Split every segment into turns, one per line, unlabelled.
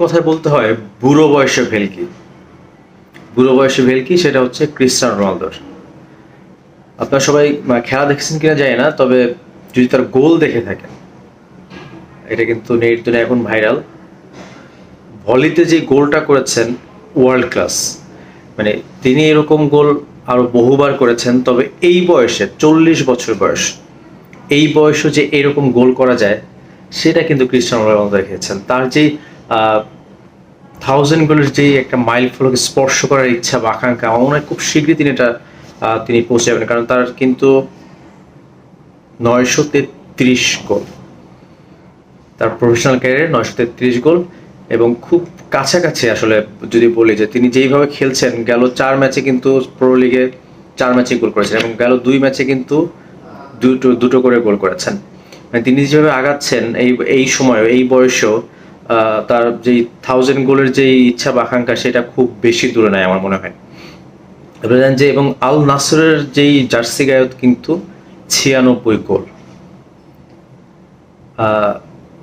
কথায় বলতে হয়, বুড়ো বয়সে ভেলকি। বুড়ো বয়সে ভেলকি সেটা হচ্ছে ক্রিস্টিয়ানো রোনালদোর। আপনারা সবাই খেলা দেখছেন কিনা যায় না, তবে যদি তার গোল দেখে থাকেন, এটা কিন্তু নেট এখন ভাইরাল। ভলিতে যে গোলটা করেছেন ওয়ার্ল্ড ক্লাস মানে তিনি এরকম গোল আরও বহুবার করেছেন, তবে এই বয়সে, চল্লিশ বছর বয়স, এই বয়সে যে এরকম গোল করা যায়, সেটা কিন্তু ক্রিস্টিয়ানো রোনালদো রেখেছেন তার যে থাউজেন্ড গোলের যে একটা মাইল ফলকে স্পর্শ করার ইচ্ছা বা আকাঙ্ক্ষা, আমার মনে হয় খুব শীঘ্রই তিনি এটা তিনি পৌঁছে যাবেন। কারণ তার কিন্তু নয়শো তেত্রিশ গোল তার প্রফেশনাল ক্যারিয়ারে নয়শো তেত্রিশ গোল এবং খুব কাছাকাছি আসলে যদি বলি যে তিনি যেইভাবে খেলছেন, গেল চার ম্যাচে কিন্তু প্রো লিগে চার ম্যাচে গোল করেছেন এবং গেল দুই ম্যাচে কিন্তু দুটো দুটো করে গোল করেছেন। মানে তিনি যেভাবে আগাচ্ছেন, এই এই সময়, এই বয়সেও তার যেই থাউজেন্ড গোলের যে ইচ্ছা বা আকাঙ্ক্ষা, সেটা খুব বেশি দূরে নেয় আমার মনে হয়। আপনারা জানেন যে, এবং আল নাসরের যেই জার্সি গায়ক কিন্তু ছিয়ানব্বই গোল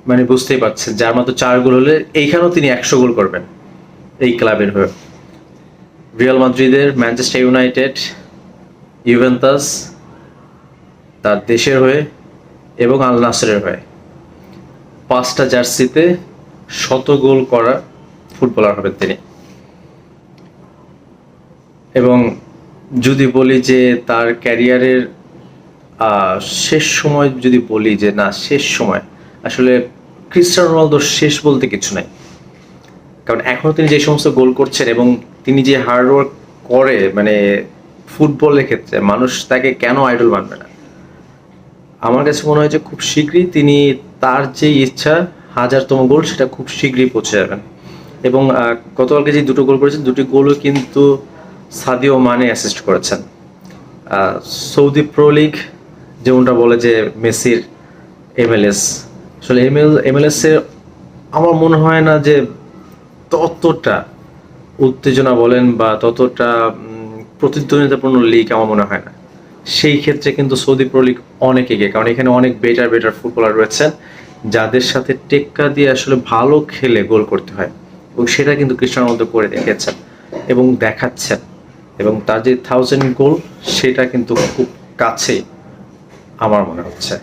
মানে বুঝতেই পারছেন, যার মতো চার গোল হলে এইখানেও তিনি একশো গোল করবেন এই ক্লাবের হয়ে। রিয়াল মাদ্রিদের, ম্যানচেস্টার ইউনাইটেড, ইউভেন্টাস, তার দেশের হয়ে এবং আল নাসরের হয়ে। পাঁচটা জার্সিতে শত গোল করা ফুটবলার হবেন তিনি। এবং যদি বলি যে তার ক্যারিয়ারের শেষ সময় যদি বলি যে না, শেষ সময়, আসলে ক্রিস্টিয়ানো রোনালদোর শেষ বলতে কিছু নাই। কারণ এখনও তিনি যে সমস্ত গোল করছেন এবং তিনি যে হার্ডওয়ার্ক করে মানে ফুটবলের ক্ষেত্রে, মানুষ তাকে কেন আইডল মানবে না? আমার কাছে মনে হয় যে খুব শীঘ্রই তিনি তার যে ইচ্ছা হাজারতম গোল সেটা খুব শীঘ্রই পৌঁছে যাবেন এবং গতকালকে যে দুটো গোল করেছেন, দুটি গোলও কিন্তু সাদিও মানে অ্যাসিস্ট করেছেন। সৌদি প্রো লিগ যেমনটা বলে যে মেসির এমএলএস। আসলে এমএল এমএলএস এর আমার মনে হয় না যে ততটা উত্তেজনা বলেন বা ততটা প্রতিদ্বন্দ্বিতাপূর্ণ লিগ আমার মনে হয় না। সেই ক্ষেত্রে কিন্তু সৌদি প্রো লিগ অনেক এগিয়ে, কারণ এখানে অনেক বেটার বেটার ফুটবলার রয়েছেন। যাদের সাথে টেক্কা দিয়ে আসলে ভালো খেলে গোল করতে হয়, এবং সেটা কিন্তু কৃষ্ণ করে দেখেছেন এবং দেখাচ্ছেন। এবং তার যে থাউজেন্ড গোল সেটা কিন্তু খুব কাছে আমার মনে হচ্ছে।